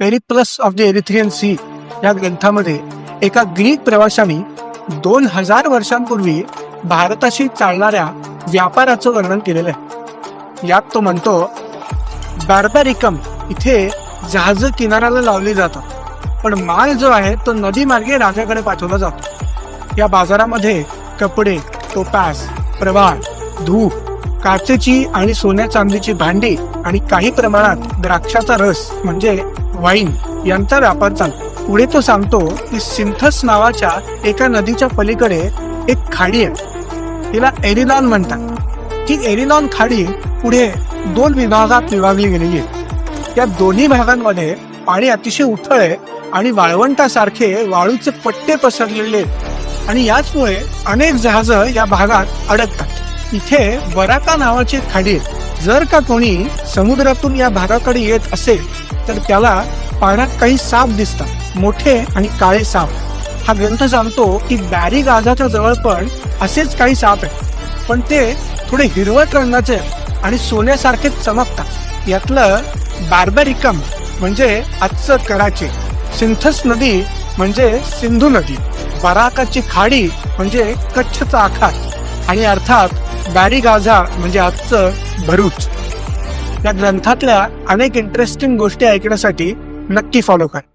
Periplus of the Erythraean sea या ग्रंथामध्ये एका ग्रीक प्रवाशाने दोन हजार वर्षांपूर्वी भारताशी चालणाऱ्या व्यापाराचं वर्णन केलेलं आहे. यात तो म्हणतो बार्बॅरिकम इथे जहाज किनाऱ्याला लावली जातात पण माल जो आहे तो नदी मार्गे राजाकडे पाठवला जातो. या बाजारामध्ये कपडे टोपास प्रवाळ धूप काचेची आणि सोन्या चांदीची भांडी आणि काही प्रमाणात द्राक्षाचा रस म्हणजे वाईन यांचा व्यापार चालतो. पुढे तो सांगतो की सिंथस नावाच्या एका नदीच्या पलीकडे एक खाडी आहे. तिला एरिलॉन म्हणतात. ती एरिलॉन खाडी पुढे दोन विभागात विभागली गेलेली आहे. या दोन्ही भागांमध्ये पाणी अतिशय उथळ आहे आणि वाळवंटासारखे वाळूचे पट्टे पसरलेले आहेत. आणि याचमुळे अनेक जहाजं या भागात अडकतात. इथे वराका नावाची खाडी जर का कोणी समुद्रातून या भागाकडे येत असेल तर त्याला पाण्यात काही साप दिसतात. मोठे आणि काळे साप. हा ग्रंथ सांगतो की बॅरी गाजाच्या जवळ पण असेच काही साप आहेत. पण ते थोडे हिरवट रंगाचे आणि सोन्यासारखे चमकतात. यातलं बार्बरिकम म्हणजे आजचं कराचे. सिंथस नदी म्हणजे सिंधू नदी. बराकाची खाडी म्हणजे कच्छचा आखात. आणि अर्थात बॅरी गाझा म्हणजे आजचं भरूच. या ग्रंथातल्या अनेक इंटरेस्टिंग गोष्टी ऐकण्यासाठी नक्की फॉलो करा.